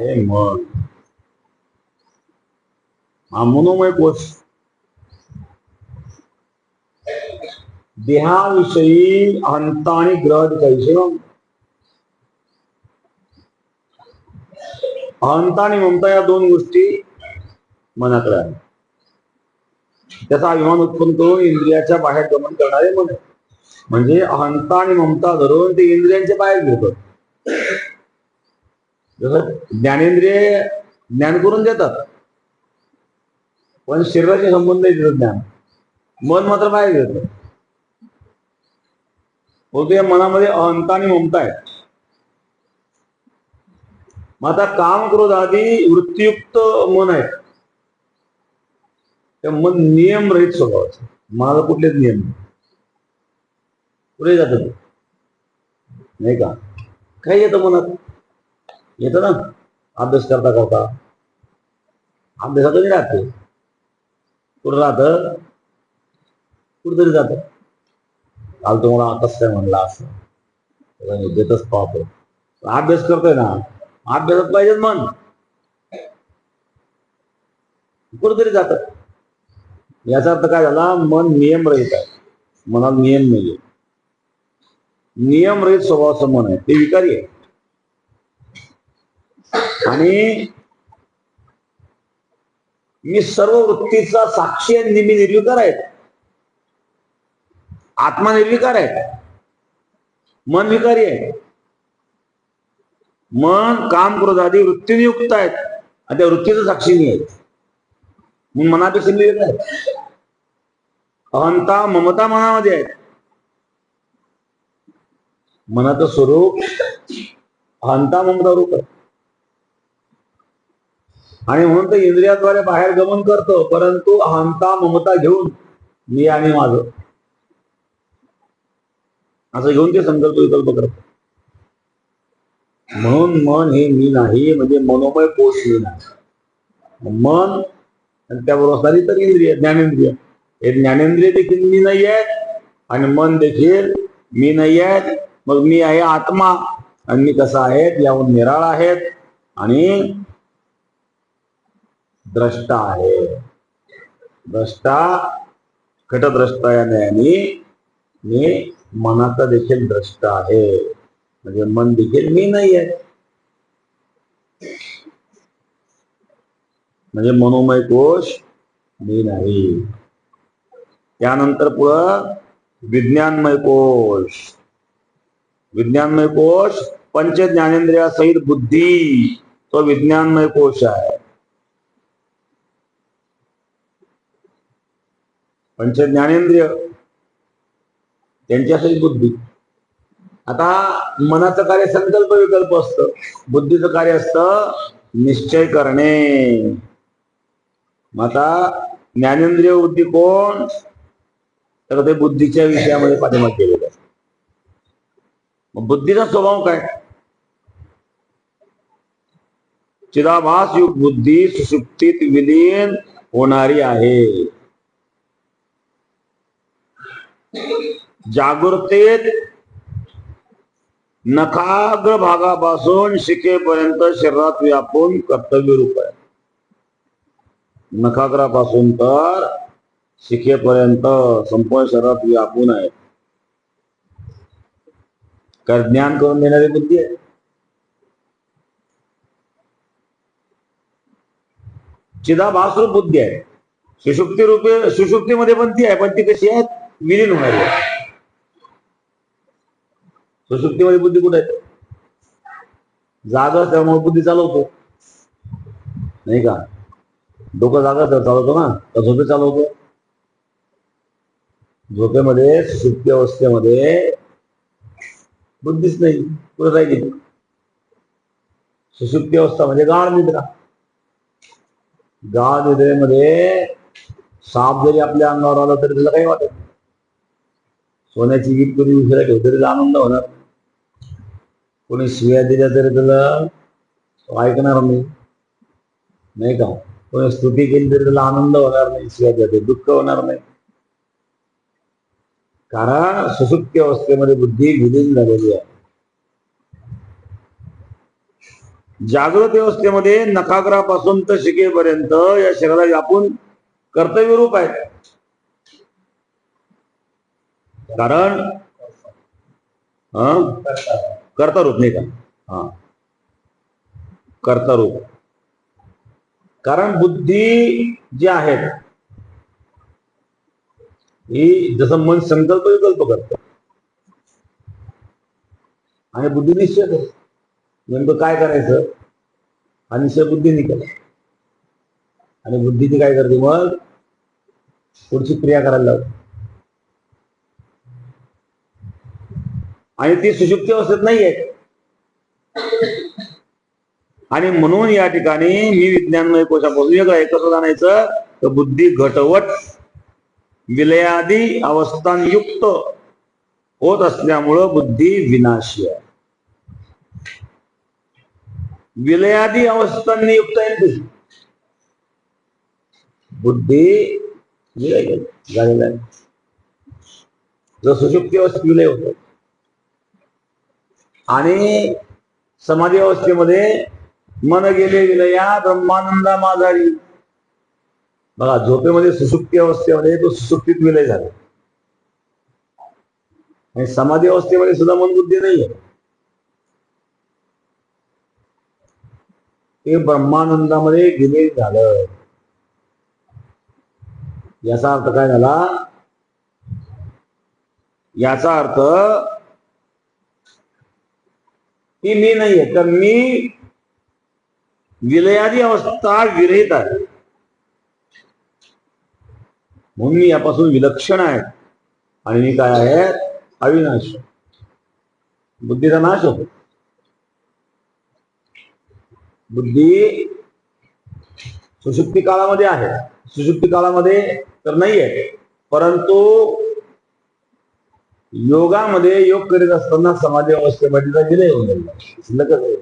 हे मन हा मनोमय कोश देहाविषयी अंत आणि ग्रह दिखायचे अंत अहंता आणि ममता या दोन गोष्टी मनाकडे आहेत त्याचा अभिमान उत्पन्न करून इंद्रियाच्या बाहेर गमन करणारे मन. म्हणजे अहंता आणि ममता धरून ते इंद्रियांच्या बाहेर घेतात जसं ज्ञानेंद्रिय ज्ञान करून देतात. पण शरीराचे संबंध नाही देतात ज्ञान. मन मात्र बाहेर घेत बोलतो या मनामध्ये अहंता आणि ममता आहे. मग आता काम क्रोध आधी वृत्तीयुक्त मन आहे. त्या मन नियम रहित स्वभावाचं माझा कुठलेच नियम नाही. पुढे जात नाही का? काय येतं मनात. येतं ना? अभ्यास करता करता. अभ्यासात नाही राहते. कुठं राहत? कुठंतरी जात. काल तुम्हाला कसं काय म्हणला असं. देतच पाहतो. अभ्यास करतोय ना. अभ्यासात पाहिजेच मन. कुठंतरी जात. याचा अर्थ काय झाला? मन नियम रहित आहे. मनात नियम नाहीये. नियम रहित स्वभावाचं मन आहे. ते विकारी आहे. आणि मी सर्व वृत्तीचा साक्षी आणि मी निर्विकार आहे आत्मा निर्विकार आहे मन विकारी आहे. मन काम क्रोधादी वृत्तीने युक्त आहेत. आणि त्या वृत्तीचं साक्षी नाही आहेत म्हणून मनापेक्षा निर्विकार आहे. अहंता ममता मनामध्ये आहेत. मनाचं स्वरूप अहंता ममता रूप आहे. आणि म्हणून तर इंद्रियाद्वारे बाहेर गमन करतो परंतु अहंता ममता घेऊन मी आणि माझं. असं घेऊन ते संकल्प विकल्प करतो. म्हणून मन हे मी नाही म्हणजे मनोमय कोश मी नाही. मन आणि त्याबरोबर असणारी तर इंद्रिय ज्ञानेंद्रिय. हे ज्ञानेंद्रिय देखील मी नाही आहेत आणि मन देखील मी नाही आहेत. मग मी आहे आत्मा आणि मी कसा आहेत याहून निराळ आहेत आणि द्रष्टा आहे. द्रष्टा घटद्रष्टा या नयाने मी मनाचा देखील द्रष्टा आहे. म्हणजे मन देखील मी नाही आहे. म्हणजे मनोमय कोश मी नाही. त्यानंतर पुढं विज्ञानमय कोश. विज्ञानमय कोश पंच ज्ञानेंद्रिया सहित बुद्धी. तो विज्ञानमय कोश आहे. पंच ज्ञानेंद्रिय त्यांच्यासाठी बुद्धी. आता मनाचं कार्य संकल्प विकल्प असतं. बुद्धीचं कार्य असतं निश्चय करणे. मग आता ज्ञानेंद्रिय बुद्धी कोण? तर ते बुद्धीच्या विषयामध्ये पाठिंबा केलेलं आहे. मग बुद्धीचा स्वभाव काय? चिदाभास युग बुद्धी सुषुप्तीत विलीन होणारी आहे. जागृतेत नखाग्र भागापासून शिकेपर्यंत शरीरात व्यापून कर्तव्य रूप आहे. नखाग्रापासून तर शिखेपर्यंत संपूर्ण शरीरात व्यापून आहे. काय ज्ञान करून देणारी बुद्धी आहे? चिदाभासरूप बुद्धी आहे. सुषुप्ती रूपे सुषुप्तीमध्ये पण ती आहे, पण ती कशी आहे विलीन होणार आहे. सुषुप्तीमध्ये बुद्धी कुठे आहे? जागा त्यामुळे बुद्धी चालवतो. नाही का? डोकं जागा तर चालवतो ना? तर झोपे चालवतो. झोपेमध्ये सुप्ती अवस्थेमध्ये बुद्धीच नाही. कुठे राहिली? सुसुप्ती अवस्था म्हणजे गाढ निद्रा. गाढ निद्रेमध्ये साप जरी आपल्या अंगावर आला तरी त्याला काही वाटत नाही. सोन्याची वीट कोणी दुसऱ्या ठेवतो तरी आनंद होणार. कोणी शिव्या दिल्या तरी त्याला ऐकणार नाही. नाही का? कोणी स्तुती केली तरी त्याला आनंद होणार नाही शिव्या द्या दुःख होणार नाही. कारण सुसुप्ती अवस्थेमध्ये बुद्धी विलीन झालेली आहे. जागृत व्यवस्थेमध्ये नखाग्रापासून तर शिकेपर्यंत या शरीराला व्यापून कर्तव्यरूप आहेत आहे कारण करता रूप नाही का? हा. करता रूप कारण बुद्धी जी आहेत ही जसं मन संकल्प विकल्प करत. आणि बुद्धी निश्चय नेमकं काय करायचं? हा निश्चय बुद्धीने केला आणि बुद्धीची काय करते मग? पुढची क्रिया करायला लावते. आणि ती सुषुप्ती अवस्थेत नाहीये. आणि म्हणून या ठिकाणी मी विज्ञानमय कोशापासून वेगळं एकत्र जाणायचं? तर बुद्धी घटवट विलयादी अवस्थांयुक्त होत असल्यामुळं बुद्धी विनाशी आहे. विलयादी अवस्थांनी युक्त आहे ती. बुद्धी झालेला आहे. जर सुषुप्ती अवस्थेत विलय होत आणि समाधी अवस्थेमध्ये मन गेले विलया ब्रह्मानंदा माघारी. बघा झोपेमध्ये सुसुप्ती अवस्थेमध्ये तो सुसुप्तीत विलय झाला. आणि समाधी अवस्थेमध्ये सुद्धा मन बुद्धी नाहीये. ते ब्रह्मानंदामध्ये विलय झालं. याचा अर्थ काय झाला? याचा अर्थ की मी नाहीये तर मी विलयादी अवस्था विरहित आहे. म्हणून मी यापासून विलक्षण आहे. आणि मी काय आहे? अविनाश. बुद्धीचा नाश होतो. बुद्धी सुशुक्ती काळामध्ये आहे. सुशुक्ती काळामध्ये तर नाही आहे परंतु योगामध्ये योग करीत असताना समाधी अवस्थेमध्ये विलय होऊन जाईल शिल्लकच आहे.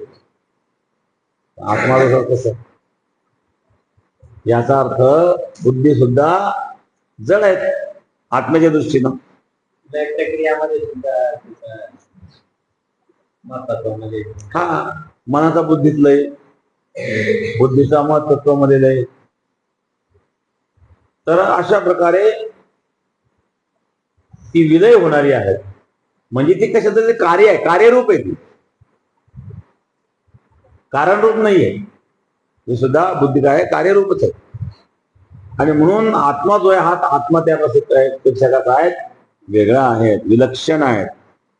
आत्मा कसं याचा अर्थ बुद्धी सुद्धा जड आहेत आत्म्याच्या दृष्टीनं. सुद्धा हा मनाचा बुद्धीत लय. बुद्धीचा मत तत्वामध्ये लय. तर अशा प्रकारे ती विलय होणारी आहे. म्हणजे ती कशाचं तरी कार्य आहे कार्यरूप आहे ती. कारणरूप नाहीये. हे सुद्धा बुद्धी काय आहे? कार्यरूपच आहे. आणि म्हणून आत्मा जो आहे हा आत्मा त्या पेक्षा का काय वेगळा आहे विलक्षण आहे.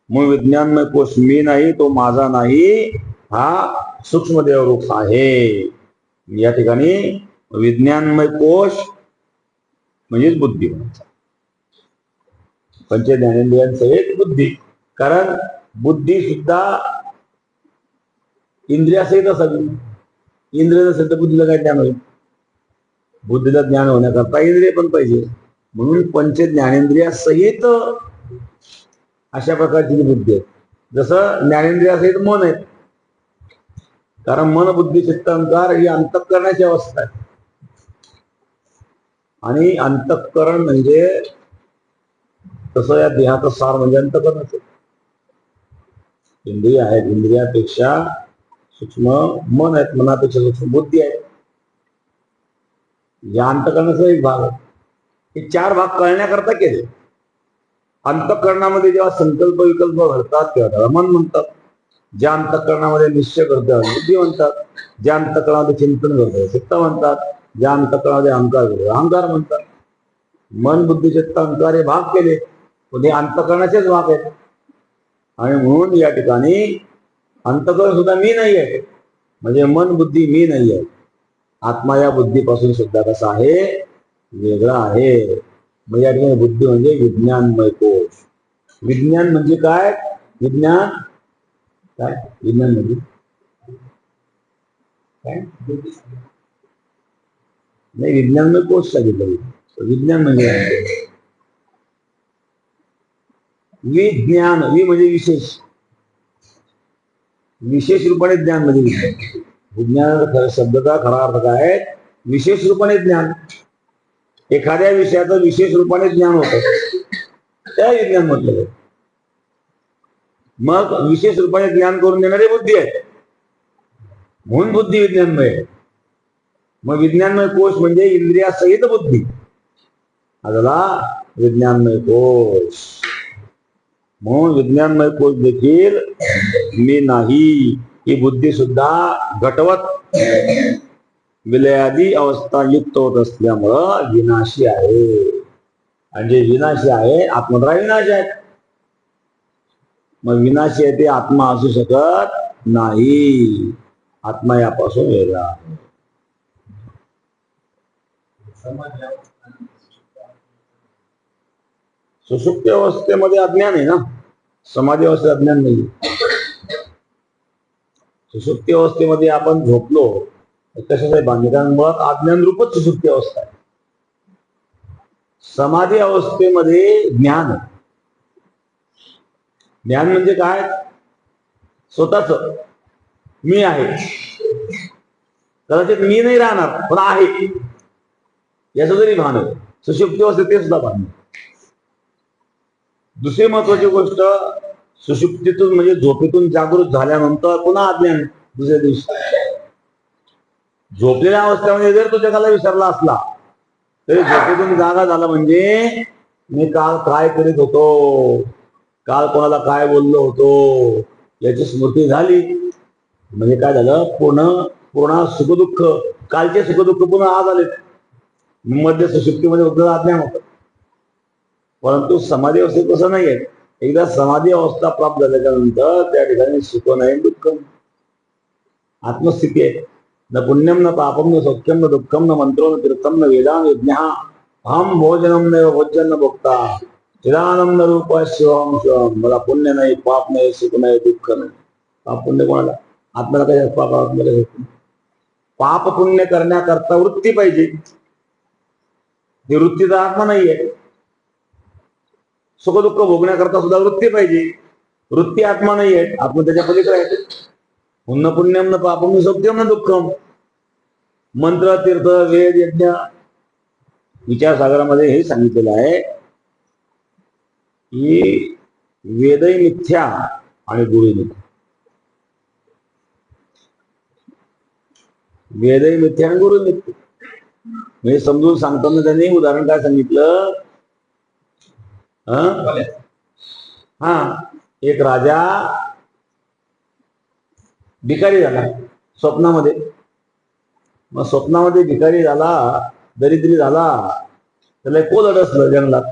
मग विज्ञानमय कोश मी नाही तो माझा नाही हा सूक्ष्म देवरूप आहे. या ठिकाणी विज्ञानमय कोश म्हणजेच बुद्धी म्हणजे पंच ज्ञानेंद्रियांसहित बुद्धी. कारण बुद्धी सुद्धा इंद्रियासहित असावी इंद्रिय नसेल तर बुद्धीला काय ज्ञान होईल? बुद्धीला ज्ञान होण्याकरता इंद्रिय पण पाहिजे. म्हणून पंच ज्ञानेंद्रियासहित अशा प्रकारची बुद्धी आहे जसं ज्ञानेंद्रियासहित मन आहे कारण मन बुद्धी चित्त अहंकार ही अंतःकरणाची अवस्था आहे. आणि अंतःकरण म्हणजे तसं या देहाचं सार म्हणजे अंतकरणच आहे इंद्रिय आहेत, इंद्रियापेक्षा सूक्ष्म मन आहेत, मनापेक्षा सूक्ष्म बुद्धी आहे. या अंतकरणाचा एक भाग हे चार भाग कळण्याकरता केले. अंतकरणामध्ये जेव्हा संकल्प विकल्प घडतात तेव्हा त्याला मन म्हणतात. ज्या अंतकरणामध्ये निश्चय करतात बुद्धी म्हणतात. ज्या अंतकरणामध्ये चिंतन करतात चित्त म्हणतात. ज्या अंतकरणामध्ये अहंकार करतात अहंकार म्हणतात. मन, बुद्धी, चित्त, अहंकार हे भाग केले. कोणी अंतकरणाचेच भाग आहेत. आणि म्हणून या ठिकाणी अंतकरण सुद्धा मी नाही आहे म्हणजे मन बुद्धी मी नाही आहे आत्मा या बुद्धीपासून सुद्धा कसा आहे? वेगळा आहे. मग या ठिकाणी बुद्धी म्हणजे विज्ञानमय कोश. विज्ञान म्हणजे काय? विज्ञान? काय? विज्ञान म्हणजे? काय? नाही विज्ञानमय कोश सांगितलं विज्ञान म्हणजे विज्ञान वि म्हणजे विशेष. विशेष रूपाने ज्ञान म्हणजे विज्ञान. विज्ञान म्हणजे शब्दाचा खरा अर्थ काय विशेष रूपाने ज्ञान. एखाद्या विषयाचं विशेष रूपाने ज्ञान होतं. त्या विज्ञान म्हटलं मग विशेष रूपाने ज्ञान करून देणारी बुद्धी आहे म्हणून बुद्धी विज्ञानमय. आहे. मग विज्ञानमय कोश म्हणजे इंद्रियासहित बुद्धी. आजला विज्ञानमय कोश. म्हणून विज्ञानमय कोश देखील मी नाही. ही बुद्धी सुद्धा घटवत विलयादी अवस्था युक्त होत असल्यामुळं विनाशी आहे. आणि जे विनाशी आहे आत्मद्रा विनाशी आहेत मग विनाशी आहे ते आत्मा असू शकत नाही. आत्मा यापासून वेगळा सुसुप्त अवस्थेमध्ये अज्ञान आहे ना? समाधी अवस्थेत अज्ञान नाही सुषुप्ती अवस्थेमध्ये आपण झोपलो तर कशासाठी बांधकाम कारण मुळात अज्ञान रूपच सुषुप्ती अवस्था आहे. समाधी अवस्थेमध्ये ज्ञान ज्ञान म्हणजे काय? स्वतःच. मी आहे. कदाचित मी नाही राहणार पण आहे. याचं जरी भान आहे. अवस्थेत ते सुद्धा भान आहे. दुसरी महत्वाची गोष्ट सुषुप्तीतून म्हणजे झोपेतून जागृत झाल्यानंतर पुन्हा अज्ञान दुसऱ्या दिवशी. झोपलेल्या अवस्थेमध्ये जर तो जगाला विसरला असला तरी झोपेतून जागा झाला म्हणजे मी काल काय करीत होतो? काल कोणाला काय बोललो होतो? याची स्मृती झाली. म्हणजे काय झालं? पूर्ण पूर्ण सुखदुःख कालचे सुखदुःख पुन्हा आज आले मध्य सुषुप्तीमध्ये फक्त अज्ञान होतं. परंतु समाधी अवस्थेत तसं नाहीये. एकदा समाधी अवस्था प्राप्त झाल्याच्यानंतर त्या ठिकाणी सुख नाही दुःख. आत्मस्थिती आहे. न पुण्यम न पापम न सौख्यम न दुःखम न मंत्रो न तीर्थम न वेदान यज्ञ. हम भोजनम न भोजन न भोगता चिदानंद रूप शिवम शिवम मला पुण्य नाही पाप नाही सुख नाही दुःख नाही. पाप पुण्य कोणाला? आत्म्याला काही पाप? आत्म्याला पाप पुण्य करण्याकरता वृत्ती पाहिजे. ही वृत्ती तर आत्मा नाहीये. सुखदुःख भोगण्याकरता सुद्धा वृत्ती पाहिजे. वृत्ती आत्मा नाही आहे. आत्मा त्याच्या पलीकडे आहे. पुन्न पुण्यम न पापम न सत्यम न दुःखम. मंत्र तीर्थ वेद यज्ञ विचारसागरामध्ये हे सांगितलेलं आहे की वेदही मिथ्या आणि गुरु मिथ्या. वेदही मिथ्या आणि गुरु मिथ्या. म्हणजे समजून सांगताना त्यांनी उदाहरण काय सांगितलं? हा? एक राजा भिकारी झाला स्वप्नामध्ये. मग स्वप्नामध्ये भिकारी झाला दरिद्री झाला त्याला एक कोलट असलं जंगलात.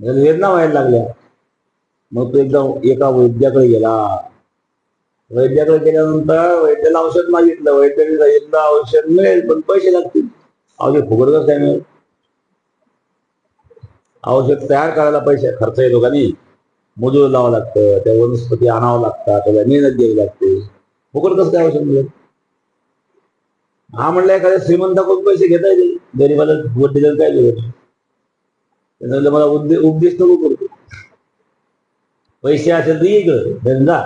वेदना व्हायला लागल्या. मग तो एकदा एका वैद्याकडे गेला. वैद्याकडे गेल्यानंतर वैद्याला औषध मागितलं. वैद्याने एकदा औषध मिळेल पण पैसे लागतील. औषध फुकट काय मिळेल? औषध तयार करायला पैसे खर्च येतो का नाही? मजूर लावावं लागतं त्या वनस्पती आणावं लागतात त्याला मेहनत द्यावी लागते. फुकट कसं काय औषध मिळेल? हा म्हणलं एखाद्या श्रीमंताकडून पैसे घेता येतील गरीबाला वड्डी काय देऊ मला उद्दे उपदेश नको करतो. पैसे असेल तर इकडं धंदा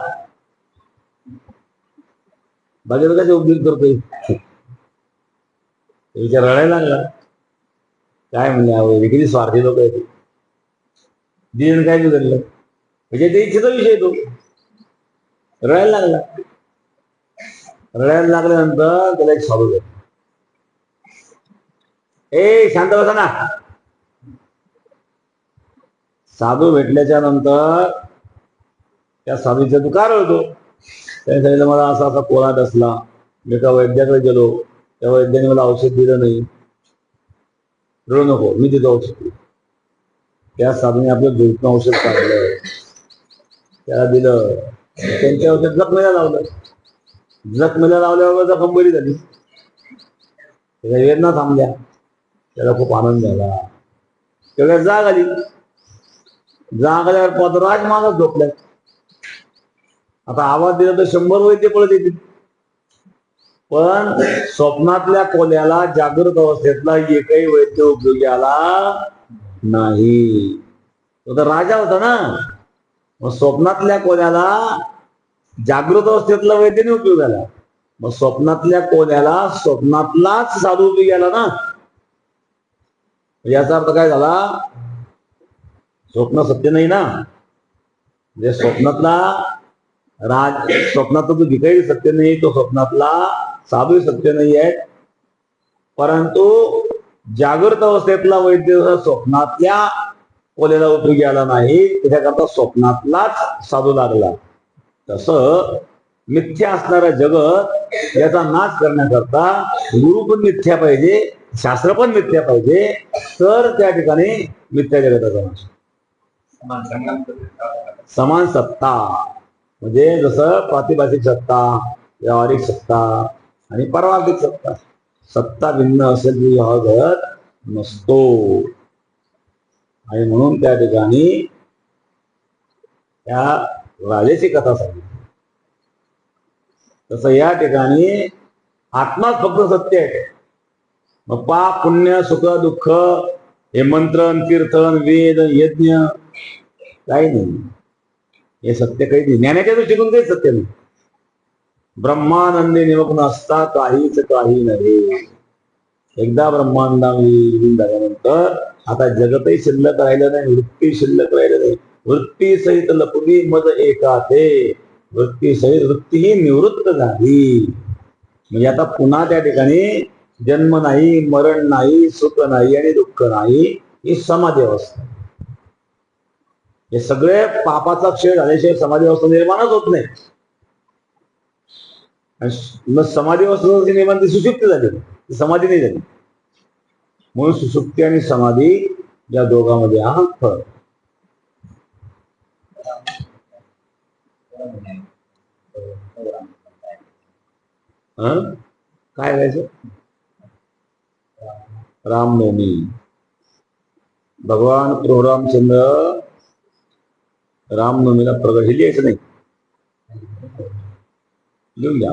बाकीचं कसे उपदेश करतोय? विचार रडायला लागला. काय म्हणले अहो हे किती स्वार्थी लोक आहेत. दिन काय बिघडलं? म्हणजे ते इच्छेचा विषय तो. रडायला लागला. रडायला लागल्यानंतर त्याला एक साधू भेटला. ए शांत बसा ना. साधू भेटल्याच्या नंतर त्या साधूचा तू का रडतो त्याने सांगितलं मला असा असा कोणा असला मी एका वैद्याकडे गेलो. त्या वैद्याने मला औषध दिलं नाही. रडू नको. मी तिथं औषध त्या साधूने आपलं झोपणं औषध काढलं. त्याला दिलं. त्यांच्या औषध जखमेला लावलं. जखमेला लावल्यावर जखम बरी झाली. त्याच्या वेदना थांबल्या. त्याला खूप आनंद झाला. तेवढ्या जाग आली. जाग आल्यावर पदराज मागत झोपल्या आता आवाज दिला तर शंभर वैद्य पळत येतील. पण स्वप्नातल्या कोल्याला जागृत अवस्थेतला एकही वैद्य उपयोगी आला नाही. तो तर राजा होता ना. मग स्वप्नातल्या कोल्याला जागृत अवस्थेतला वैद्यने उपयोग आला मग स्वप्नातल्या कोल्याला स्वप्नातलाच साधू उपयोग आला ना. याचा अर्थ काय झाला? स्वप्न सत्य नाही ना. म्हणजे स्वप्नातला राज स्वप्नातला तो भिकारी सत्य नाही तो स्वप्नातला साधू सत्य नाही आहे परंतु जागृत अवस्थेतला वैद्य स्वप्नातल्या कोलेला उपयोगी आला नाही त्याच्याकरता स्वप्नातलाच साधू लागला. तस मिथ्या असणारा जगत याचा नाश करण्याकरता गुरु पण मिथ्या पाहिजे शास्त्र पण मिथ्या पाहिजे तर त्या ठिकाणी मिथ्या जगताचा नाश समान सत्ता. म्हणजे जसं प्रातिभाषिक सत्ता व्यावहारिक सत्ता आणि परमार्थिक सत्ता. सत्ता भिन्न असेल की हा नसतो. आणि म्हणून त्या ठिकाणी त्या राजेची कथा सांगितली. तसं या ठिकाणी आत्माच फक्त सत्य आहे. मग पाप पुण्य सुख दुःख हे मंत्रण कीर्तन वेद यज्ञ काही नाही. हे सत्य काही नाही. ज्ञानाच्या दृष्टीतून काही सत्य नाही. ब्रह्मानंदी निमग्न असता काहीच काही नव्हे एकदा ब्रह्मांडा झाल्यानंतर आता जगतही शिल्लक राहिलं नाही वृत्ती शिल्लक राहिलं नाही. वृत्ती सहित लपुनी मज एका ते वृत्ती सहित वृत्ती ही निवृत्त झाली. म्हणजे आता पुन्हा त्या ठिकाणी जन्म नाही मरण नाही सुख नाही आणि दुःख नाही ही समाधी अवस्था हे सगळे पापाचा क्षय झाल्याशिवाय समाधी अवस्था निर्माणच होत नाही. मग समाधी अवस्था निर्माण ती सुषुप्ती झाली. ती समाधी नाही झाली. म्हणून सुसुप्ती आणि समाधी या दोघांमध्ये हा फरक. काय करायचं? रामनवमी. भगवान प्रभू रामचंद्र रामनवमीला प्रगट हे लिहायचं नाही. लिहून घ्या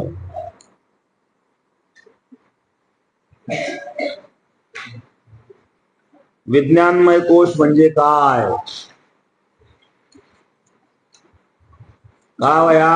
विज्ञानमय कोश म्हणजे काय? काय वया